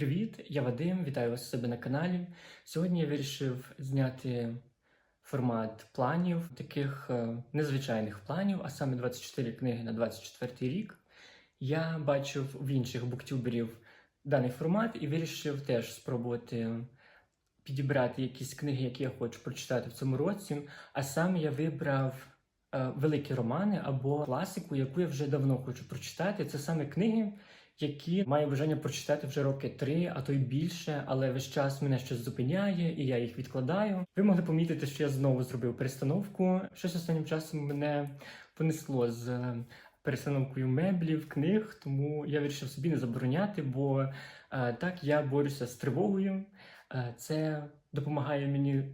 Привіт, я Вадим, вітаю вас у себе на каналі. Сьогодні я вирішив зняти формат планів, таких е, незвичайних планів, а саме 24 книги на 24 рік. Я бачив в інших буктюберів даний формат і вирішив теж спробувати підібрати якісь книги, які я хочу прочитати в цьому році. А саме я вибрав е, великі романи або класику, яку я вже давно хочу прочитати. Це саме книги, які маю бажання прочитати вже роки три, а то й більше, але весь час мене щось зупиняє, і я їх відкладаю. Ви могли помітити, що я знову зробив перестановку. Щось останнім часом мене понесло з е, перестановкою меблів, книг, тому я вирішив собі не забороняти, бо е, так я борюся з тривогою. Е, Це допомагає мені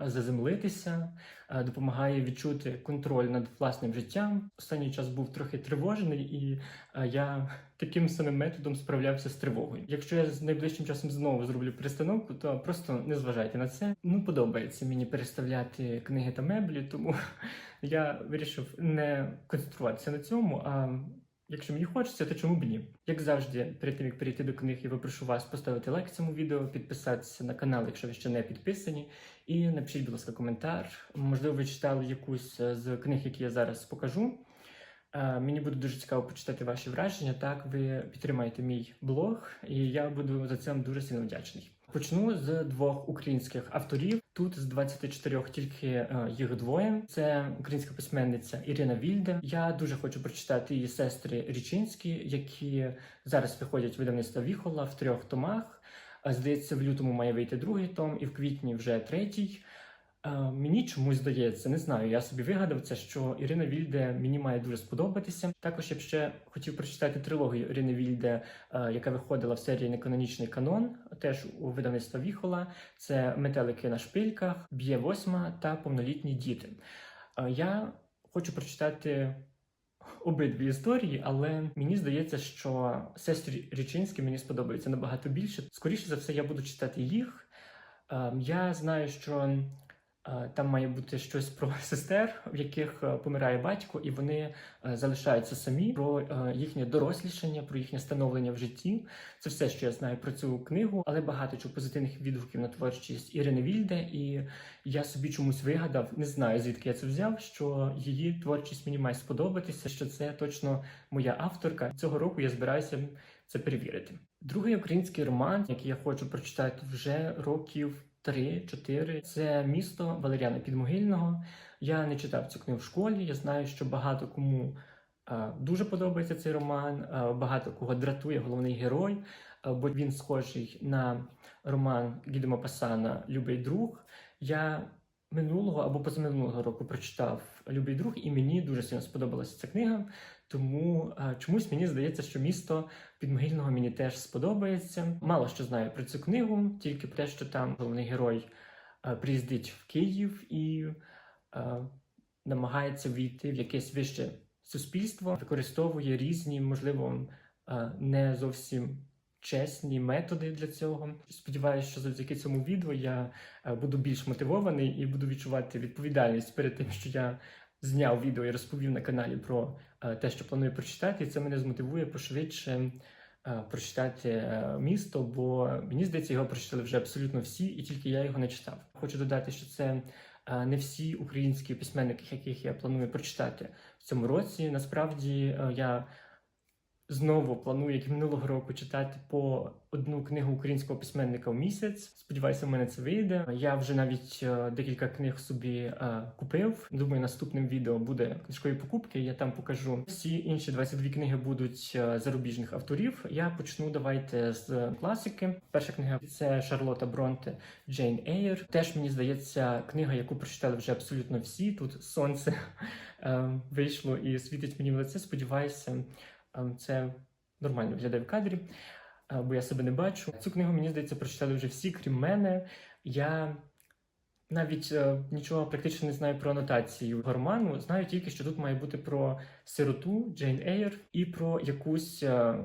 заземлитися, е, допомагає відчути контроль над власним життям. Останній час був трохи тривожений, і е, я таким самим методом справлявся з тривогою. Якщо я з найближчим часом знову зроблю перестановку, то просто не зважайте на це. Ну подобається мені переставляти книги та меблі, тому я вирішив не концентруватися на цьому. а Якщо мені хочеться, то чому б ні? Як завжди, перед тим як перейти до книг, я попрошу вас поставити лайк цьому відео, підписатися на канал, якщо ви ще не підписані, і напишіть, будь ласка, коментар. Можливо, ви читали якусь е, з книг, які я зараз покажу. Е, Мені буде дуже цікаво почитати ваші враження. Так, ви підтримаєте мій блог, і я буду за вам дуже сильно вдячний. Почну з двох українських авторів. Тут з 24 тільки е, їх двоє. Це українська письменниця Ірина Вільде. Я дуже хочу прочитати її сестри Річинські, які зараз виходять видавництва Віхола в трьох томах. Здається, в лютому має вийти другий том, і в квітні вже третій. Е, Мені чомусь здається, не знаю. Я собі вигадав це, що Ірина Вільде мені має дуже сподобатися. Також я б ще хотів прочитати трилогію Ірини Вільде, е, яка виходила в серії Неканонічний канон, теж у видавництва Віхола. Це метелики на шпильках, б'є восьма та повнолітні діти. Е, Я хочу прочитати. Обидві історії, але мені здається, що сестрі Річинські мені сподобаються набагато більше. Скоріше за все, я буду читати їх. Е, Я знаю, що там має бути щось про сестер, в яких е, помирає батько, і вони е, залишаються самі про е, їхнє дорослішання, про їхнє становлення в житті. Це все, що я знаю про цю книгу, але багато чого позитивних відгуків на творчість Ірини Вільде. І я собі чомусь вигадав, не знаю звідки я це взяв, що її творчість мені має сподобатися, що це точно моя авторка. Цього року я збираюся це перевірити. Другий український роман, який я хочу прочитати вже років 3-4, це місто Валеріана Підмогильного. Я не читав цю книгу в школі. Я знаю, що багато кому е, дуже подобається цей роман, е, багато кого дратує головний герой, е, бо він схожий на роман Гідема Пасана Любий друг. Я минулого або позаминулого року прочитав Любий друг, і мені дуже сильно сподобалася ця книга. Тому е, чомусь мені здається, що місто підмогильного мені теж сподобається. Мало що знаю про цю книгу, тільки про те, що там головний герой е, приїздить в Київ і е, намагається війти в якесь вище суспільство, використовує різні, можливо, не зовсім чесні методи для цього. Сподіваюся, що завдяки цьому відео я буду більш мотивований і буду відчувати відповідальність перед тим, що я зняв відео і розповів на каналі про е, те, що планую прочитати, і це мене змотивує пошвидше е, прочитати е, місто, бо мені здається, його прочитали вже абсолютно всі, і тільки я його не читав. Хочу додати, що це не всі українські письменники, яких я планую прочитати в цьому році. Насправді я знову планую, як і минулого року, читати по одну книгу українського письменника в місяць. Сподіваюся, в мене це вийде. Я вже навіть е, декілька книг собі е, купив. Думаю, наступним відео буде книжкові покупки. Я там покажу. Всі інші 22 книги будуть е, зарубіжних авторів. Я почну давайте з класики. Перша книга це Шарлота Бронте Джейн Ейр. Теж мені здається, книга, яку прочитали вже абсолютно всі. Тут сонце вийшло і світить мені в лице. Сподіваюся, це нормально виглядає в кадрі. Бо я себе не бачу. Цю книгу, мені здається, прочитали вже всі, крім мене. Я навіть е, нічого практично не знаю про анотацію роману. Знаю тільки, що тут має бути про сироту Джейн Ейр і про якусь е,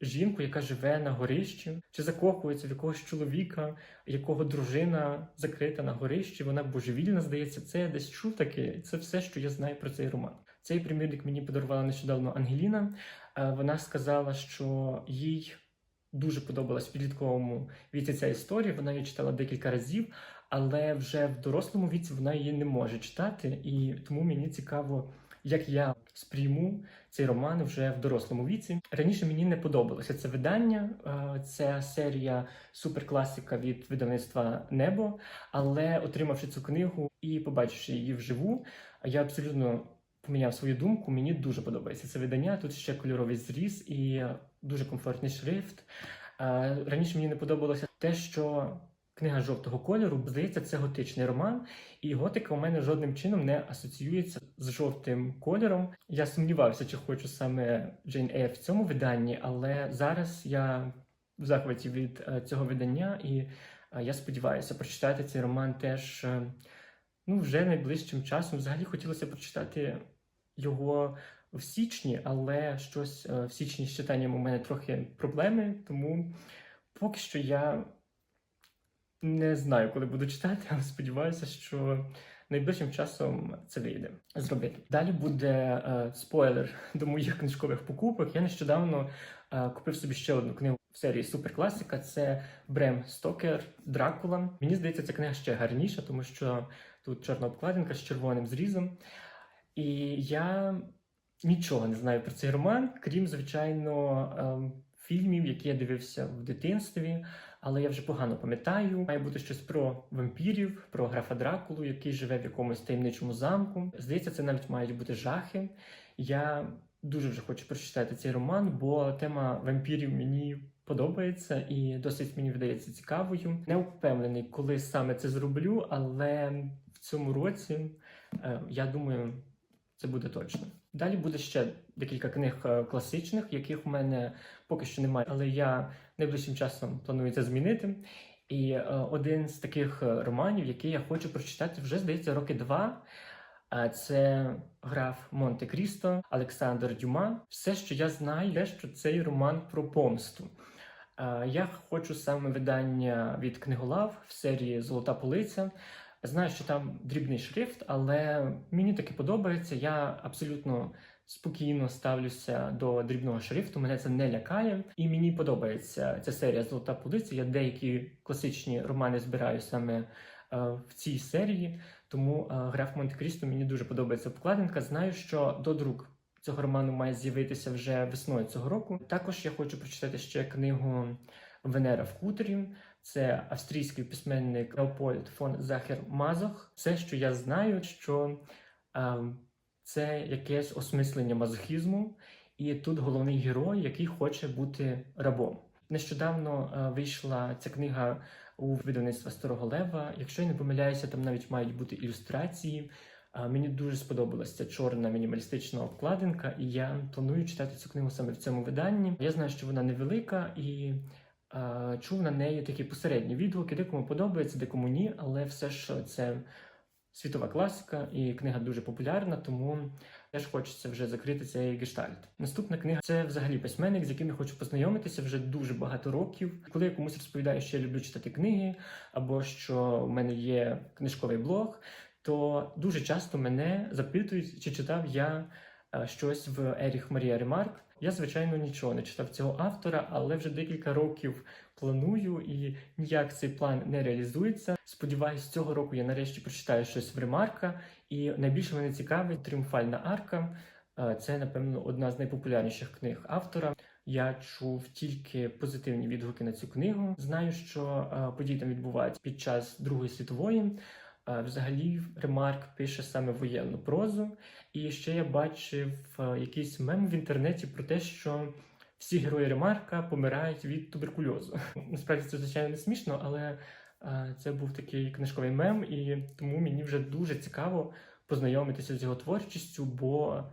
жінку, яка живе на горищі, чи закохується в якогось чоловіка, якого дружина закрита на горищі. Вона божевільна, здається, це я десь чув таке. Це все, що я знаю про цей роман. Цей примірник мені подарувала нещодавно Ангеліна. Е, Вона сказала, що їй дуже подобалась в підлітковому віці ця історія. Вона її читала декілька разів, але вже в дорослому віці вона її не може читати, і тому мені цікаво, як я сприйму цей роман вже в дорослому віці. Раніше мені не подобалося це видання. е, Це серія суперкласика від видавництва Небо. Але отримавши цю книгу і побачивши її вживу, я абсолютно поміняв свою думку. Мені дуже подобається це видання. Тут ще кольоровий зріз і дуже комфортний шрифт. Е, Раніше мені не подобалося те, що книга жовтого кольору, здається, це готичний роман, і готика у мене жодним чином не асоціюється з жовтим кольором. Я сумнівався, чи хочу саме Джейн Eyre в цьому виданні, але зараз я в захваті від е, цього видання, і е, я сподіваюся прочитати цей роман теж ну, вже найближчим часом. Взагалі хотілося прочитати його в січні, але щось е, в січні з читанням у мене трохи проблеми, тому поки що я не знаю, коли буду читати, але сподіваюся, що найближчим часом це вийде зробити. Далі буде е, спойлер до моїх книжкових покупок. Я нещодавно е, купив собі ще одну книгу в серії суперкласика. Це Брем Стокер Дракула. Мені здається, ця книга ще гарніша, тому що тут чорна обкладинка з червоним зрізом. І я нічого не знаю про цей роман, крім, звичайно, ем, фільмів, які я дивився в дитинстві. Але я вже погано пам'ятаю. Має бути щось про вампірів, про графа Дракулу, який живе в якомусь таємничому замку. Здається, це навіть мають бути жахи. Я дуже вже хочу прочитати цей роман, бо тема вампірів мені подобається і досить мені видається цікавою. Не впевнений, коли саме це зроблю, але в цьому році е, я думаю, це буде точно. Далі буде ще декілька книг е, класичних, яких в мене поки що немає, але я найближчим часом планую це змінити. І е, один з таких е, романів, який я хочу прочитати, вже здається, роки два. е, Це граф Монте Крісто Олександр Дюма. Все, що я знаю, те, що цей роман про помсту. Е, Я хочу саме видання від книголав в серії Золота полиця. Знаю, що там дрібний шрифт, але мені таки подобається. Я абсолютно спокійно ставлюся до дрібного шрифту. Мене це не лякає, і мені подобається ця серія Золота полиця. Я деякі класичні романи збираю саме е, в цій серії. Тому е, граф Монте Крісто мені дуже подобається обкладинка. Знаю, що до друк цього роману має з'явитися вже весною цього року. Також я хочу прочитати ще книгу Венера в хуторі. Це австрійський письменник Леопольд фон Захер Мазох. Все, що я знаю, що е, це якесь осмислення мазохізму, і тут головний герой, який хоче бути рабом. Нещодавно е, вийшла ця книга у видавництва Старого Лева. Якщо я не помиляюся, там навіть мають бути ілюстрації. А Мені дуже сподобалася ця чорна мінімалістична обкладинка, і я планую читати цю книгу саме в цьому виданні. Я знаю, що вона невелика і е, чув на неї такі посередні відгуки, декому подобається, декому ні, але все ж це світова класика, і книга дуже популярна, тому теж хочеться вже закрити цей гештальт. Наступна книга це взагалі письменник, з яким я хочу познайомитися вже дуже багато років. Коли я комусь розповідаю, що я люблю читати книги, або що в мене є книжковий блог, то дуже часто мене запитують, чи читав я е, щось в Еріх Марія Ремарк. Я, звичайно, нічого не читав цього автора, але вже декілька років планую і ніяк цей план не реалізується. Сподіваюсь, цього року я нарешті прочитаю щось в Ремарка, і найбільше мене цікавить тріумфальна арка. Е, Це, напевно, одна з найпопулярніших книг автора. Я чув тільки позитивні відгуки на цю книгу. Знаю, що е, події там відбуваються під час Другої світової. Взагалі, Ремарк пише саме воєнну прозу. І ще я бачив е, якийсь мем в інтернеті про те, що всі герої Ремарка помирають від туберкульозу. Насправді це звичайно не смішно, але е, це був такий книжковий мем, і тому мені вже дуже цікаво познайомитися з його творчістю, бо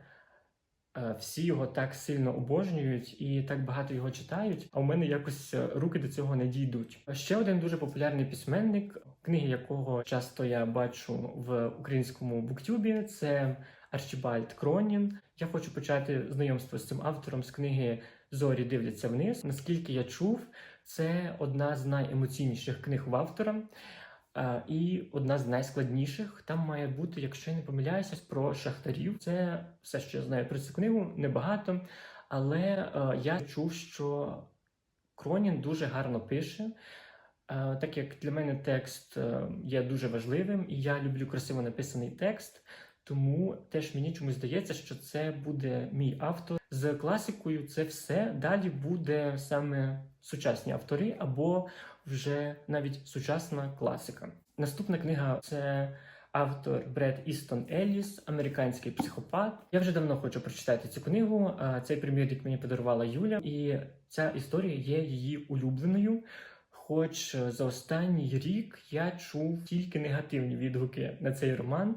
е, всі його так сильно обожнюють і так багато його читають. А у мене якось руки до цього не дійдуть. Ще один дуже популярний письменник, книги якого часто я бачу в українському буктюбі, це Арчибальд Кронін. Я хочу почати знайомство з цим автором з книги Зорі дивляться вниз. Наскільки я чув, це одна з найемоційніших книг в автора. е, І одна з найскладніших там має бути, якщо я не помиляюся, про шахтарів. Це все, що я знаю про цю книгу, небагато. Але е, я чув, що Кронін дуже гарно пише. Е, Так як для мене текст е, є дуже важливим, і я люблю красиво написаний текст, тому теж мені чомусь здається, що це буде мій автор. З класикою це все. Далі буде саме сучасні автори або вже навіть сучасна класика. Наступна книга це автор Бред Істон Елліс, американський психопат. Я вже давно хочу прочитати цю книгу. а Цей примірник мені подарувала Юля, і ця історія є її улюбленою. Хоч е, за останній рік я чув тільки негативні відгуки на цей роман.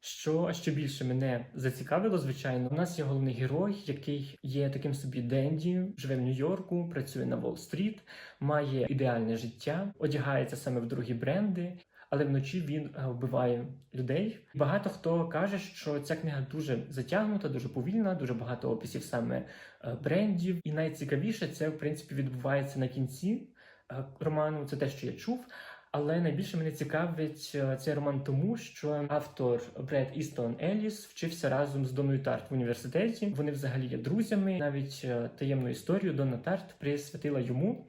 Що ще більше мене зацікавило, звичайно, у нас є головний герой, який є таким собі Денді, живе в Нью-Йорку, працює на Уолл-стріт, має ідеальне життя, одягається саме в дорогі бренди, але вночі він е, вбиває людей. Багато хто каже, що ця книга дуже затягнута, дуже повільна, дуже багато описів саме е, брендів. І найцікавіше це в принципі відбувається на кінці роману. Це те, що я чув. Але найбільше мене цікавить е, цей роман тому, що автор Бред Істон Елліс вчився разом з Доною Тарт в університеті. Вони взагалі є друзями. Навіть е, таємну історію Дона Тарт присвятила йому.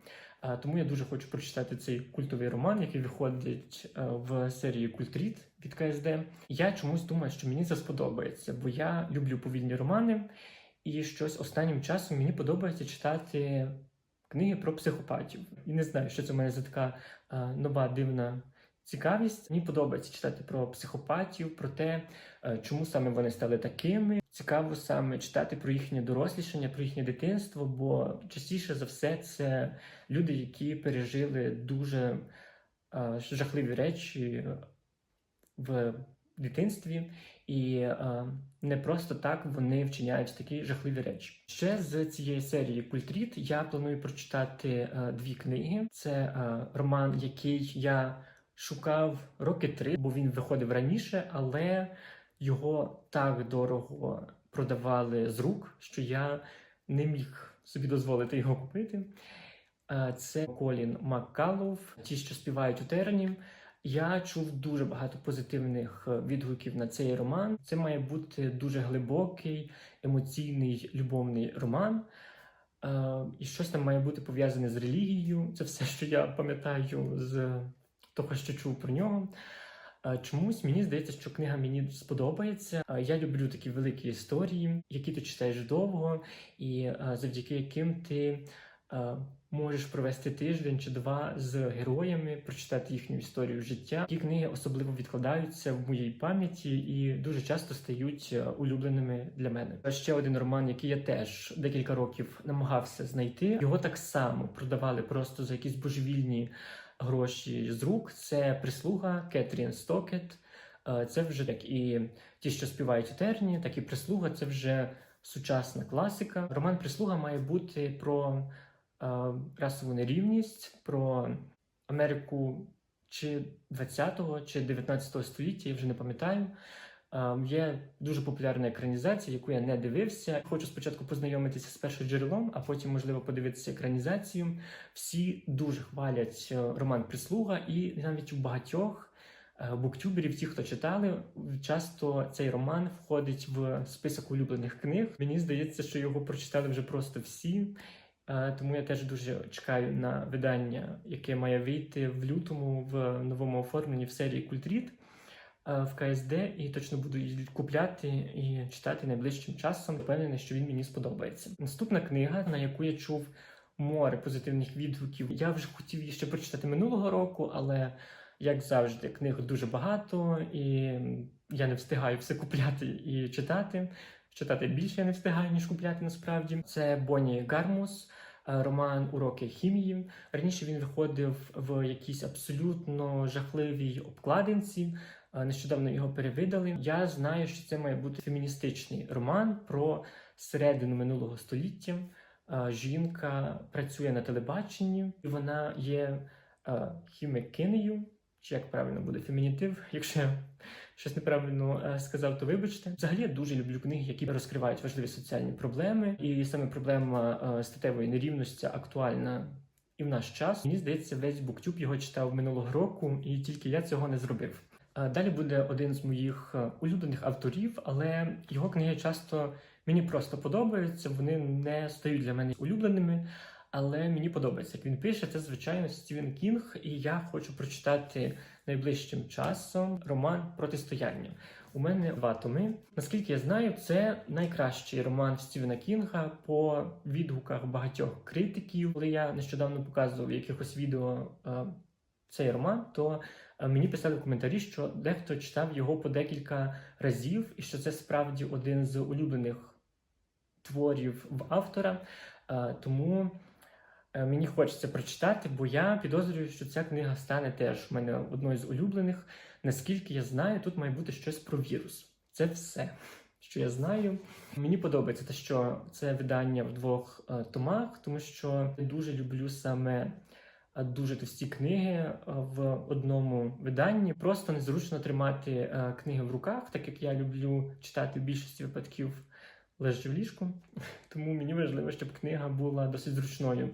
Тому я дуже хочу прочитати цей культовий роман, який виходить е, в серії Культріт від КСД. Я чомусь думаю, що мені це сподобається, бо я люблю повільні романи, і щось останнім часом мені подобається читати книги про психопатів. І не знаю, що це в мене за така нова дивна цікавість. Мені подобається читати про психопатів, про те, е, чому саме вони стали такими. Цікаво саме читати про їхнє дорослішання, про їхнє дитинство, бо частіше за все це люди, які пережили дуже жахливі речі в дитинстві, і е, не просто так вони вчиняють такі жахливі речі. Ще з цієї серії Культріт я планую прочитати е, дві книги. Це е, роман, який я шукав роки три, бо він виходив раніше, але його так дорого продавали з рук, що я не міг собі дозволити його купити. Е, Це Колін Маккалов, ті, що співають у терні. Я чув дуже багато позитивних е, відгуків на цей роман. Це має бути дуже глибокий, емоційний, любовний роман. Е, І щось там має бути пов'язане з релігією. Це все, що я пам'ятаю з того, що чув про нього. Е, Чомусь мені здається, що книга мені сподобається. Я люблю такі великі історії, які ти читаєш довго, і завдяки яким ти можеш провести тиждень чи два з героями, прочитати їхню історію життя. Ті книги особливо відкладаються в моїй пам'яті і дуже часто стають е, улюбленими для мене. Ще один роман, який я теж декілька років намагався знайти. Його так само продавали просто за якісь божевільні гроші з рук. Це прислуга Кетрін Стокет. Е, Це вже як і ті, що співають у терні, так і прислуга. Це вже сучасна класика. Роман Прислуга має бути про е, расову нерівність, про Америку чи 20-го, чи 19-го століття, я вже не пам'ятаю. Е, Є дуже популярна екранізація, яку я не дивився. Хочу спочатку познайомитися з першим джерелом, а потім, можливо, подивитися екранізацію. Всі дуже хвалять е, роман Прислуга, і навіть у багатьох е, буктюберів, ті, хто читали, часто цей роман входить в список улюблених книг. Мені здається, що його прочитали вже просто всі. Е, Тому я теж дуже чекаю на видання, яке має вийти в лютому в новому оформленні в серії Культріт е, в КСД, і точно буду її купляти і читати найближчим часом. Впевнений, що він мені сподобається. Наступна книга, на яку я чув море позитивних відгуків. Я вже хотів її ще прочитати минулого року, але як завжди, книг дуже багато, і я не встигаю все купляти і читати. Читати більше я не встигаю, ніж купляти насправді. Це Бонні Гармус, е, роман Уроки хімії. Раніше він виходив в якійсь абсолютно жахливій обкладинці. Е, Нещодавно його перевидали. Я знаю, що це має бути феміністичний роман про середину минулого століття. Е, Жінка працює на телебаченні, і вона є хімікинею, чи як правильно буде фемінітив, якщо я щось неправильно е, сказав, то вибачте. Взагалі я дуже люблю книги, які розкривають важливі соціальні проблеми, і саме проблема е, статевої нерівності актуальна і в наш час. Мені здається, весь буктюб його читав минулого року, і тільки я цього не зробив. Е, Далі буде один з моїх улюблених авторів, але його книги часто мені просто подобаються. Вони не стають для мене улюбленими. Але мені подобається, як він пише. Це звичайно Стівен Кінг, і я хочу прочитати найближчим часом роман Протистояння. У мене два томи. Наскільки я знаю, це найкращий роман Стівена Кінга по відгуках багатьох критиків. Коли я нещодавно показував якихось відео е, цей роман, то е, мені писали коментарі, що дехто читав його по декілька разів, і що це справді один з улюблених творів в автора. Е, Тому мені хочеться прочитати, бо я підозрюю, що ця книга стане теж в мене одною з улюблених. Наскільки я знаю, тут має бути щось про вірус. Це все, що я знаю. Мені подобається те, що це видання в двох е, томах, тому що я дуже люблю саме е, дуже товсті книги е, в одному виданні. Просто незручно тримати е, книги в руках, так як я люблю читати в більшості випадків лежачи в ліжку. Тому мені важливо, щоб книга була досить зручною е,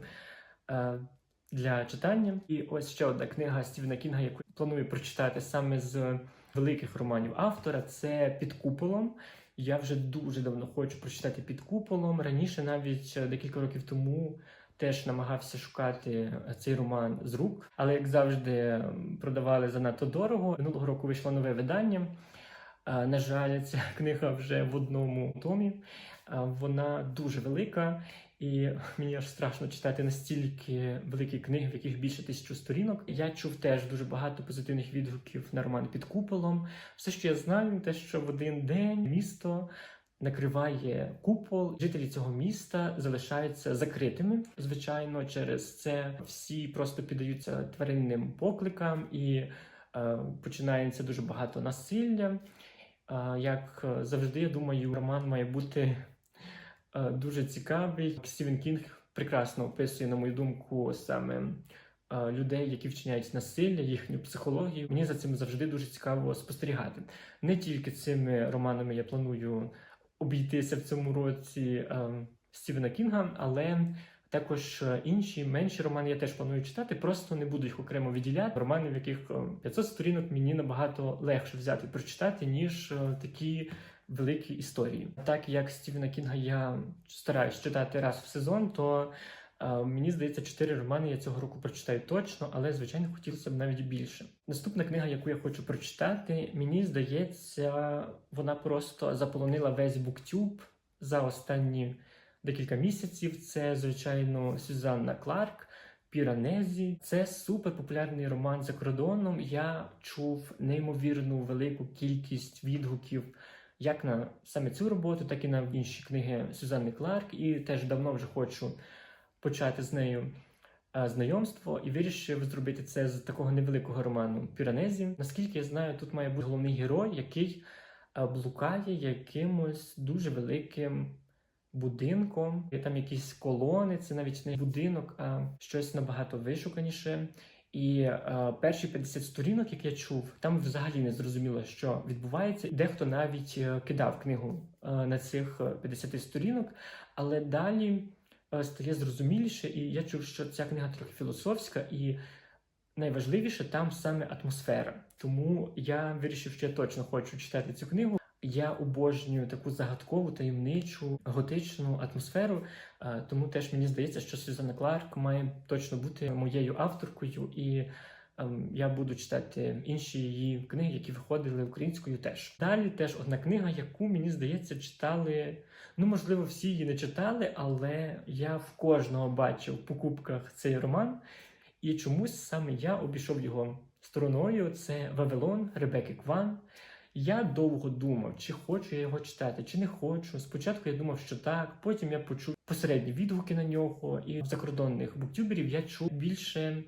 для читання. І ось ще одна книга Стівена Кінга, яку планую прочитати саме з великих романів автора. Це під куполом. Я вже дуже давно хочу прочитати під куполом. Раніше, навіть е, декілька років тому, теж намагався шукати е, цей роман з рук, але як завжди продавали занадто дорого. Минулого року вийшло нове видання. Е, На жаль, ця книга вже в одному томі. Е, Вона дуже велика, і мені аж страшно читати настільки великі книги, в яких більше тисячу сторінок. Я чув теж дуже багато позитивних відгуків на роман під куполом. Все, що я знаю, те, що в один день місто. Накриває купол, жителі цього міста залишаються закритими. Звичайно, через це всі просто піддаються тваринним покликам і е, починається дуже багато насилля. А, Як е, завжди, я думаю, роман має бути е, дуже цікавий. Стівен Кінг прекрасно описує, на мою думку, саме е, людей, які вчиняють насилля, їхню психологію. Мені за цим завжди дуже цікаво спостерігати. Не тільки цими романами я планую обійтися в цьому році е, Стівена Кінга, але також е, інші менші романи я теж планую читати, просто не буду їх окремо виділяти. Романи, в яких е, 500 сторінок мені набагато легше взяти прочитати, ніж е, такі великі історії. Так як Стівена Кінга я стараюсь читати раз в сезон, то е, мені здається, чотири романи я цього року прочитаю точно, але звичайно хотілося б навіть більше. Наступна книга, яку я хочу прочитати, мені здається, вона просто заполонила весь буктюб за останні декілька місяців. Це, звичайно, Сюзанна Кларк. Піранезі це суперпопулярний роман за кордоном. Я чув неймовірну велику кількість відгуків як на саме цю роботу, так і на інші книги Сюзанни Кларк. І теж давно вже хочу почати з нею е, знайомство і вирішив зробити це з такого невеликого роману Піранезі. Наскільки я знаю, тут має бути головний герой, який е, блукає якимось дуже великим будинком. Є там якісь колони, це навіть не будинок, а щось набагато вишуканіше. І е, перші 50 сторінок, як я чув, там взагалі не зрозуміло, що відбувається. Дехто навіть е, кидав книгу е, на цих е, 50 сторінок, але далі е, стає зрозуміліше, і я чув, що ця книга трохи філософська, і найважливіше там саме атмосфера. Тому я вирішив, що я точно хочу читати цю книгу. Я обожнюю таку загадкову, таємничу, готичну атмосферу. е, Тому теж мені здається, що Сюзанна Кларк має точно бути моєю авторкою, і ем, я буду читати інші її книги, які виходили українською теж. Далі теж одна книга, яку мені здається, читали. Ну, можливо, всі її не читали, але я в кожного бачив в покупках цей роман, і чомусь саме я обійшов його стороною. Це Вавилон Ребекки Кван. Я довго думав, чи хочу я його читати, чи не хочу. Спочатку я думав, що так, потім я почув посередні відгуки на нього, і в закордонних буктюберів я чув більше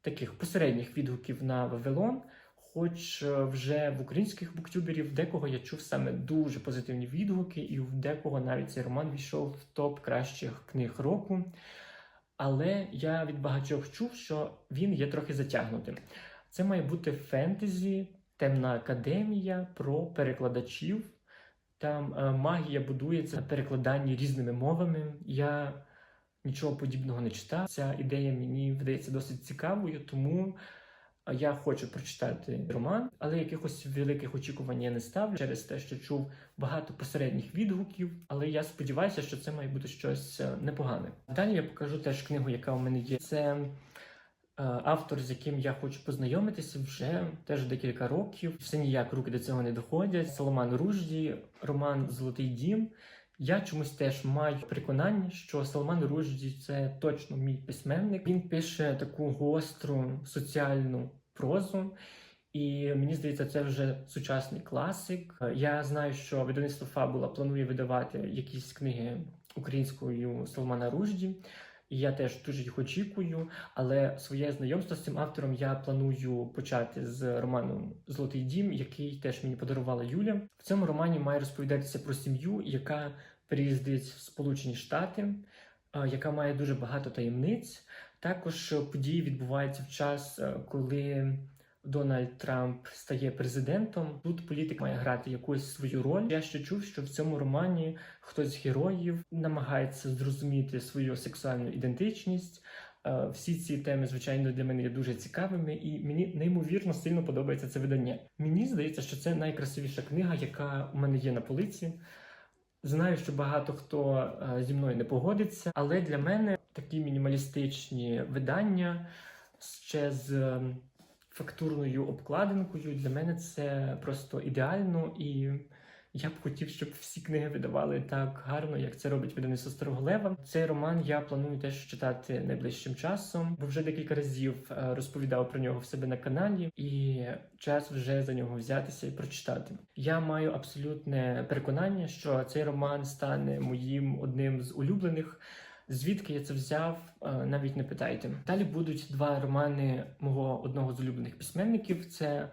таких посередніх відгуків на Вавилон. Хоч е, вже в українських буктюберів декого я чув саме дуже позитивні відгуки, і в декого навіть цей роман війшов в топ кращих книг року. Але я від багатьох чув, що він є трохи затягнутим. Це має бути фентезі, темна академія про перекладачів. Там е, магія будується на перекладанні різними мовами. Я нічого подібного не читав. Ця ідея мені видається досить цікавою, тому Я хочу прочитати роман, але якихось великих очікувань я не ставлю через те, що чув багато посередніх відгуків. Але я сподіваюся, що це має бути щось е, непогане. Далі я покажу теж книгу, яка у мене є. Це е, автор, з яким я хочу познайомитися вже теж декілька років. Все ніяк руки до цього не доходять. Соломан Ружді, роман Золотий дім. Я чомусь теж маю переконання, що Салман Ружді це точно мій письменник. Він пише таку гостру соціальну прозу, і мені здається, це вже сучасний класик. Я знаю, що видавництво Фабула планує видавати якісь книги українською Салмана Ружді. І я теж дуже їх очікую, але своє знайомство з цим автором я планую почати з роману Золотий дім, який теж мені подарувала Юля. В цьому романі має розповідатися про сім'ю, яка приїздить в Сполучені Штати, яка має дуже багато таємниць. Також події відбуваються в час, е, коли Дональд Трамп стає президентом. Тут політик має грати якусь свою роль. Я ще чув, що в цьому романі хтось з героїв намагається зрозуміти свою сексуальну ідентичність. Е, Всі ці теми, звичайно, для мене є дуже цікавими, і мені неймовірно сильно подобається це видання. Мені здається, що це найкрасивіша книга, яка у мене є на полиці. Знаю, що багато хто е, зі мною не погодиться, але для мене такі мінімалістичні видання ще з е, фактурною обкладинкою для мене це просто ідеально, і я б хотів, щоб всі книги видавали так гарно, як це робить видавництво Старого Лева. Цей роман я планую теж читати найближчим часом, бо вже декілька разів е, розповідав про нього в себе на каналі, і час вже за нього взятися і прочитати. Я маю абсолютне переконання, що цей роман стане моїм одним з улюблених. Звідки я це взяв, е, навіть не питайте. Далі будуть два романи мого одного з улюблених письменників. Це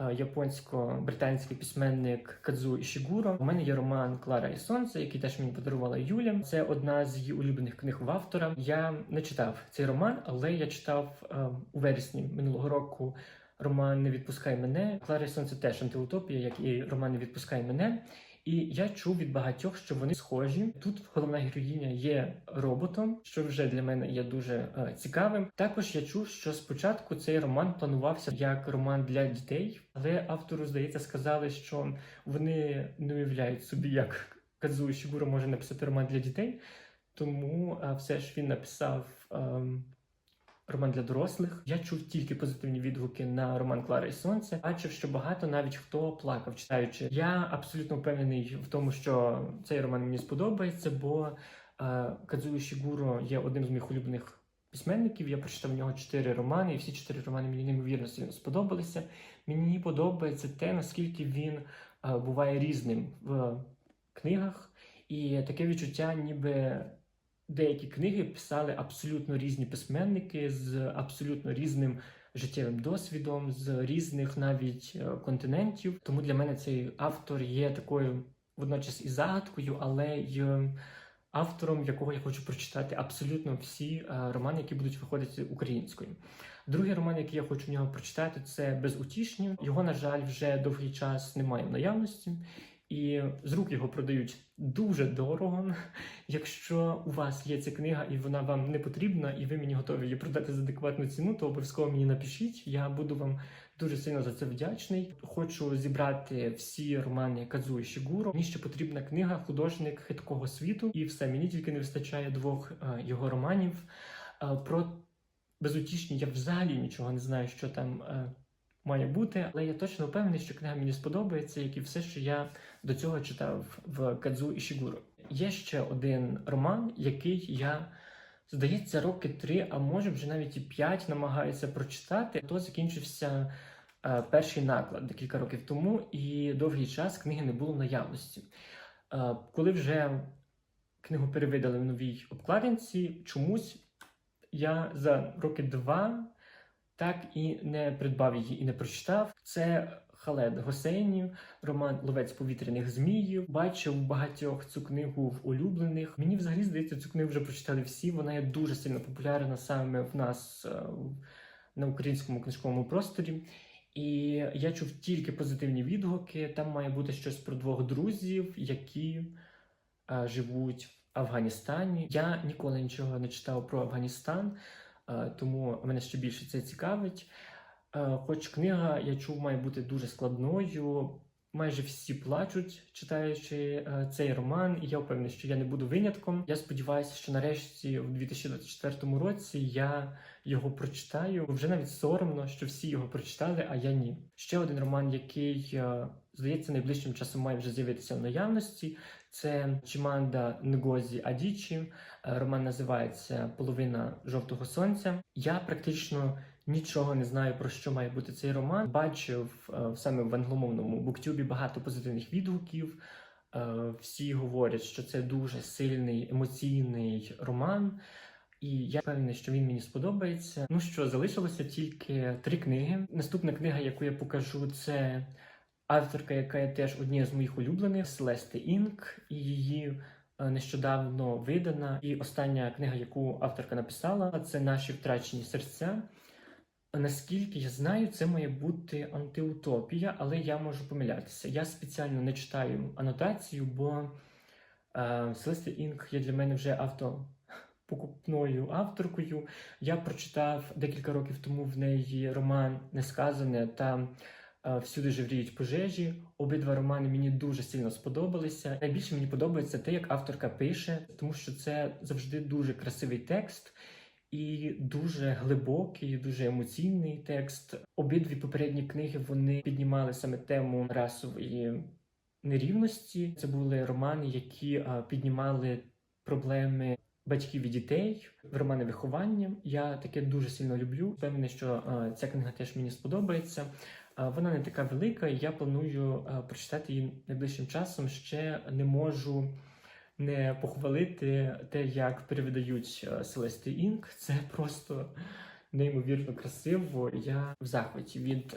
е, японсько-британський письменник Кадзу Ішігуро. У мене є роман Клара і Сонце, який теж мені подарувала Юля. Це одна з її улюблених книг в автора. Я не читав цей роман, але я читав е, у вересні минулого року. Роман Не відпускай мене. Клара і Сонце теж антиутопія, як і роман Не відпускай мене. І я чув від багатьох, що вони схожі. Тут головна героїня є роботом, що вже для мене є дуже е, цікавим. Також я чув, що спочатку цей роман планувався як роман для дітей, але автору здається сказали, що вони не уявляють собі, як Кадзу Ішігуро може написати роман для дітей. Тому е, все ж він написав. ем, Роман для дорослих. Я чув тільки позитивні відгуки на роман Клара і Сонце. Бачив, що багато навіть хто плакав, читаючи. Я абсолютно впевнений в тому, що цей роман мені сподобається, бо е, Кадзуо Шігуро є одним з моїх улюблених письменників. Я прочитав в нього чотири романи, і всі чотири романи мені неймовірно сильно сподобалися. Мені подобається те, наскільки він е, буває різним в книгах, і таке відчуття, ніби деякі книги писали абсолютно різні письменники з абсолютно різним життєвим досвідом, з різних навіть е, континентів. Тому для мене цей автор є такою водночас і загадкою, але й автором, якого я хочу прочитати абсолютно всі е, романи, які будуть виходити українською. Другий роман, який я хочу в нього прочитати, це Безутішні. Його, на жаль, вже довгий час немає в наявності. І з рук його продають дуже дорого. Якщо у вас є ця книга і вона вам не потрібна, і ви мені готові її продати за адекватну ціну, то обов'язково мені напишіть. Я буду вам дуже сильно за це вдячний. Хочу зібрати всі романи Кадзу і Шігуро. Мені ще потрібна книга Художник хиткого світу, і все мені тільки не вистачає двох е, його романів. Е, про безутішні я взагалі нічого не знаю, що там. Має бути, але я точно впевнений, що книга мені сподобається, як і все, що я до цього читав в Кадзу Ішігуро. Є ще один роман, який я, здається, роки три, а може вже навіть і п'ять намагаюся прочитати. То закінчився е, перший наклад декілька років тому, і довгий час книги не було наявності. Е, коли вже книгу перевидали в новій обкладинці, чомусь я за роки два так і не придбав її і не прочитав. Це Халед Госейнів, роман Ловець повітряних зміїв. Бачив багатьох цю книгу в улюблених. Мені взагалі здається, цю книгу вже прочитали всі. Вона є дуже сильно популярна саме в нас е, на українському книжковому просторі. І я чув тільки позитивні відгуки. Там має бути щось про двох друзів, які е, живуть в Афганістані. Я ніколи нічого не читав про Афганістан. Е, тому мене ще більше це цікавить. Е, Хоч книга, я чув, має бути дуже складною. Майже всі плачуть, читаючи е, цей роман, і я впевнений, що я не буду винятком. Я сподіваюся, що нарешті, в 2024 році, я його прочитаю. Вже навіть соромно, що всі його прочитали, а я ні. Ще один роман, який здається найближчим часом має вже з'явитися в наявності. Це Чиманда Нгозі Адічі. Е, Роман називається Половина жовтого сонця. Я практично нічого не знаю про що має бути цей роман. Бачив е, саме в англомовному буктюбі багато позитивних відгуків. Е, Всі говорять, що це дуже сильний емоційний роман. І я впевнений, що він мені сподобається. Ну що, залишилося тільки три книги. Наступна книга, яку я покажу, це авторка, яка є теж однією з моїх улюблених Селесте Інк, і її е, нещодавно видана. І остання книга, яку авторка написала, це наші втрачені серця. Наскільки я знаю, це має бути антиутопія, але я можу помилятися. Я спеціально не читаю анотацію, бо е, Селесте Інк є для мене вже автопокупною авторкою. Я прочитав декілька років тому в неї роман Несказане та Всюди живріють пожежі. Обидва романи мені дуже сильно сподобалися. Найбільше мені подобається те, як авторка пише, тому що це завжди дуже красивий текст. І дуже глибокий, дуже емоційний текст. Обидві попередні книги вони піднімали саме тему расової нерівності. Це були романи, які е, піднімали проблеми батьків і дітей в романи виховання. Я таке дуже сильно люблю. Впевнений, що е, ця книга теж мені сподобається. Вона не така велика, і я планую прочитати її найближчим часом. Ще не можу не похвалити те, як перевидають Celeste Інк. Це просто неймовірно красиво. Я в захваті від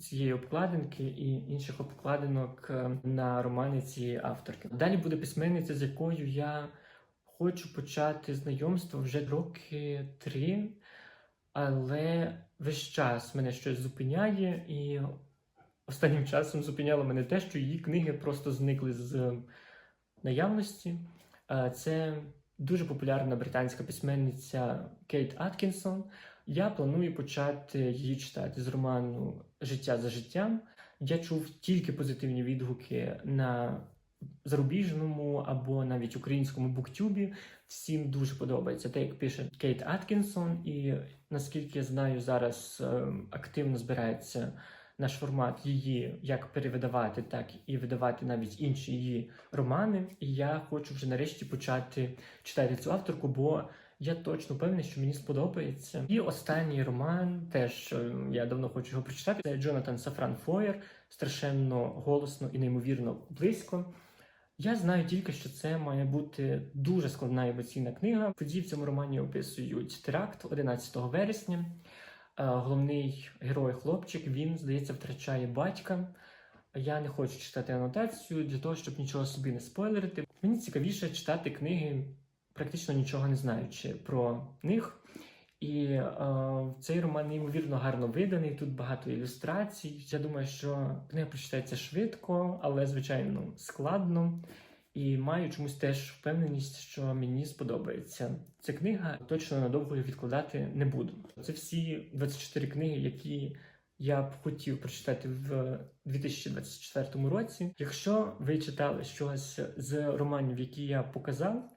цієї обкладинки і інших обкладинок на романи цієї авторки. Далі буде письменниця, з якою я хочу почати знайомство вже роки три, але весь час мене щось зупиняє, і останнім часом зупиняло мене те, що її книги просто зникли з наявності. Це дуже популярна британська письменниця Кейт Аткінсон. Я планую почати її читати з роману Життя за життям. Я чув тільки позитивні відгуки на зарубіжному або навіть українському буктюбі. Всім дуже подобається те, як пише Кейт Аткінсон, і наскільки я знаю, зараз е, активно збирається наш формат її як перевидавати, так і видавати навіть інші її романи. І я хочу вже нарешті почати читати цю авторку, бо я точно певний, що мені сподобається. І останній роман, теж е, я давно хочу його прочитати. Це Джонатан Сафран Фойер, страшенно голосно і неймовірно близько. Я знаю тільки, що це має бути дуже складна емоційна книга. Події в цьому романі описують теракт 11 вересня. Е, Головний герой хлопчик, він, здається, втрачає батька. Я не хочу читати анотацію для того, щоб нічого собі не спойлерити. Мені цікавіше читати книги, практично нічого не знаючи про них. І е, цей роман неймовірно гарно виданий. Тут багато ілюстрацій. Я думаю, що книга прочитається швидко, але звичайно складно. І маю чомусь теж впевненість, що мені сподобається. Ця книга точно надовго відкладати не буду. Це всі 24 книги, які я б хотів прочитати в 2024 році. Якщо ви читали щось з романів, які я показав,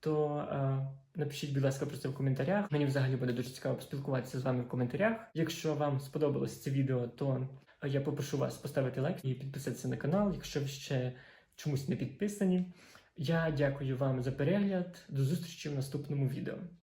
то е, напишіть, будь ласка, про це в коментарях. Мені взагалі буде дуже цікаво поспілкуватися з вами в коментарях. Якщо вам сподобалось це відео, то я попрошу вас поставити лайк і підписатися на канал, якщо ви ще чомусь не підписані. Я дякую вам за перегляд. До зустрічі в наступному відео.